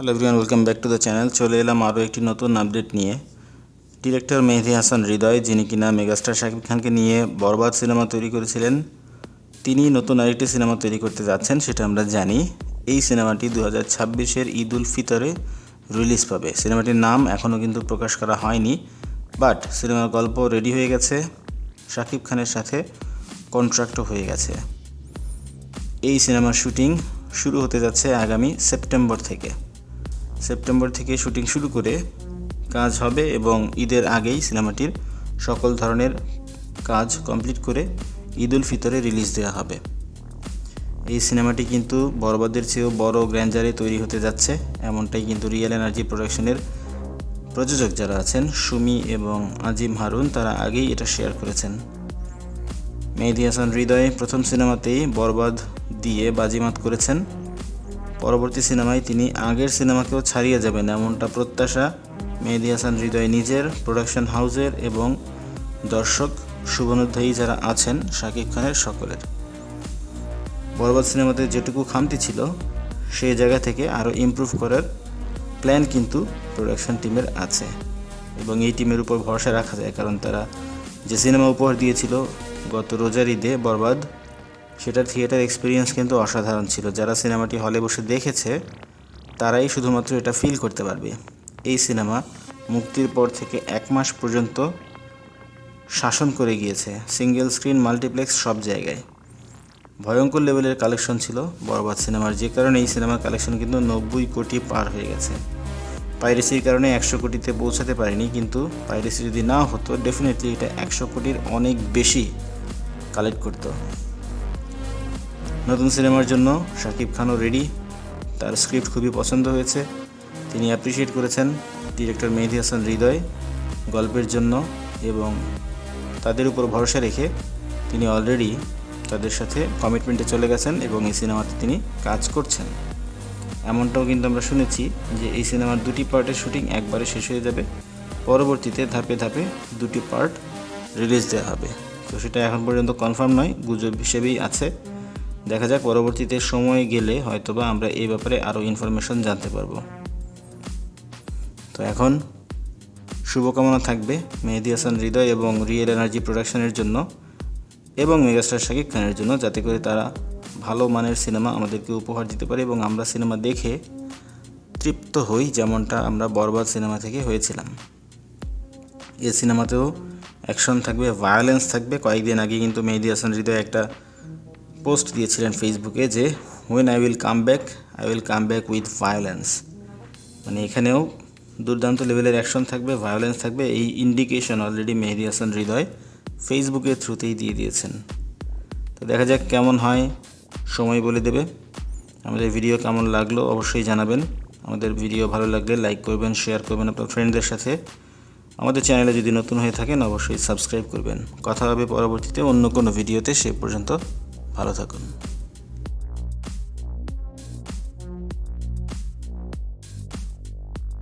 Hello everyone welcome back to the channel চলে এলাম আরও একটি নতুন আপডেট নিয়ে। ডিরেক্টর মেহেদি হাসান হৃদয়, যিনি কিনা মেগাস্টার শাকিব খানকে নিয়ে বরবাদ সিনেমা তৈরি করেছিলেন, তিনি নতুন আরেকটি সিনেমা তৈরি করতে যাচ্ছেন, সেটা আমরা জানি। এই সিনেমাটি দু হাজার ছাব্বিশের ঈদ উল ফিতরে রিলিজ পাবে। সিনেমাটির নাম এখনও কিন্তু প্রকাশ করা হয়নি বাট সিনেমার গল্প রেডি হয়ে গেছে। শাকিব খানের সাথে কন্ট্রাক্টও হয়ে গেছে। এই সিনেমার শুটিং শুরু হতে যাচ্ছে আগামী সেপ্টেম্বর থেকে। সেপ্টেম্বর থেকে শুটিং শুরু করে কাজ হবে এবং ঈদের আগেই সিনেমাটির সকল ধরনের কাজ কমপ্লিট করে ঈদ উল ফিতরে রিলিজ দেওয়া হবে। এই সিনেমাটি কিন্তু বরবাদের চেয়েও বড় গ্র্যান্ডারে তৈরি হতে যাচ্ছে। এমনটাই কিন্তু রিয়েল এনার্জি প্রোডাকশনের প্রযোজক যারা আছেন, সুমি এবং আজিম হারুন, তারা আগেই এটা শেয়ার করেছেন। মেহেদি হাসান হৃদয় প্রথম সিনেমাতেই বরবাদ দিয়ে বাজিমাত করেছেন। পরবর্তী সিনেমায় তিনি আগের সিনেমাকেও ছাড়িয়ে যাবেন। এমনটা প্রত্যাশা মেহেদি হাসান হৃদয় নিজের প্রোডাকশন হাউসের এবং দর্শক শুভনোধ্যায়ী যারা আছেন, শাকিব খানের সকলের। বরবাদ সিনেমাতে যেটুকু খামতি ছিল, সেই জায়গা থেকে আরও ইমপ্রুভ করার প্ল্যান কিন্তু প্রোডাকশন টিমের আছে। এবং এই টিমের উপর ভরসা রাখা যায়, কারণ তারা যে সিনেমা উপহার দিয়েছিল, গত রোজার ঈদে বরবাদ সেটার থিয়েটার এক্সপিরিয়েন্স কিন্তু অসাধারণ ছিল। যারা সিনেমাটি হলে বসে দেখেছে, তারাই শুধুমাত্র এটা ফিল করতে পারবে। এই সিনেমা মুক্তির পর থেকে এক মাস পর্যন্ত শাসন করে গিয়েছে। সিঙ্গেল স্ক্রিন মাল্টিপ্লেক্স সব জায়গায়। ভয়ঙ্কর লেভেলের কালেকশন ছিল, বরবাদ সিনেমার যে কারণে এই সিনেমার কালেকশন কিন্তু নব্বই কোটি পার হয়ে গেছে। পাইরেসির কারণে একশো কোটিতে পৌঁছাতে পারেনি, কিন্তু পাইরেসি যদি না হতো ডেফিনেটলি এটা একশো কোটির অনেক বেশি কালেক্ট করতো। নতুন সিনেমার জন্য শাকিব খানও রেডি তার স্ক্রিপ্ট খুবই পছন্দ হয়েছে। তিনি অ্যাপ্রিসিয়েট করেছেন ডিরেক্টর মেহেদি হাসান হৃদয় গল্পের জন্য এবং তাদের উপর ভরসা রেখে তিনি অলরেডি তাদের সাথে কমিটমেন্টে চলে গেছেন এবং এই সিনেমাতে তিনি কাজ করছেন। এমনটাও কিন্তু আমরা শুনেছি যে এই সিনেমার দুটি পার্টের শুটিং একবারে শেষ হয়ে যাবে। পরবর্তীতে ধাপে ধাপে দুটি পার্ট রিলিজ দেওয়া হবে। তো সেটা এখন পর্যন্ত কনফার্ম নয়, গুজব হিসেবেই আছে। দেখা যাক পরবর্তীতে সময় গেলে হয়তোবা আমরা এই ব্যাপারে আরও ইনফরমেশন জানতে পারব। তো এখন শুভকামনা থাকবে মেহেদি হাসান হৃদয় এবং রিয়েল এনার্জি প্রোডাকশনের জন্য এবং মেগাস্টার শাকিব খানের জন্য, যাতে করে তারা ভালো মানের সিনেমা আমাদেরকে উপহার দিতে পারে এবং আমরা সিনেমা দেখে তৃপ্ত হই, যেমনটা আমরা বরবাদ সিনেমা থেকে হয়েছিলাম। এই সিনেমাতেও অ্যাকশন থাকবে ভায়োলেন্স থাকবে। কয়েকদিন আগে কিন্তু মেহেদি হাসান হৃদয় একটা পোস্ট দিয়েছিলেন ফেসবুকে যে when I will come back I will come back with violence মানে এখানেও দুর্দান্ত লেভেলের অ্যাকশন থাকবে ভায়োলেন্স থাকবে। এই ইন্ডিকেশন অলরেডি মেহেদি হাসান হৃদয় ফেসবুকের থ্রুতেই দিয়ে দিয়েছেন। তো দেখা যাক কেমন হয়, সময় বলে দেবে। আমাদের ভিডিও কেমন লাগল অবশ্যই জানাবেন। আমাদের ভিডিও ভালো লাগলে লাইক করবেন শেয়ার করবেন আপনার ফ্রেন্ডদের সাথে। আমাদের চ্যানেলে যদি নতুন হয়ে থাকেন, অবশ্যই সাবস্ক্রাইব করবেন। কথা হবে পরবর্তীতে অন্য কোনো ভিডিওতে সে পর্যন্ত ভালো থাকুন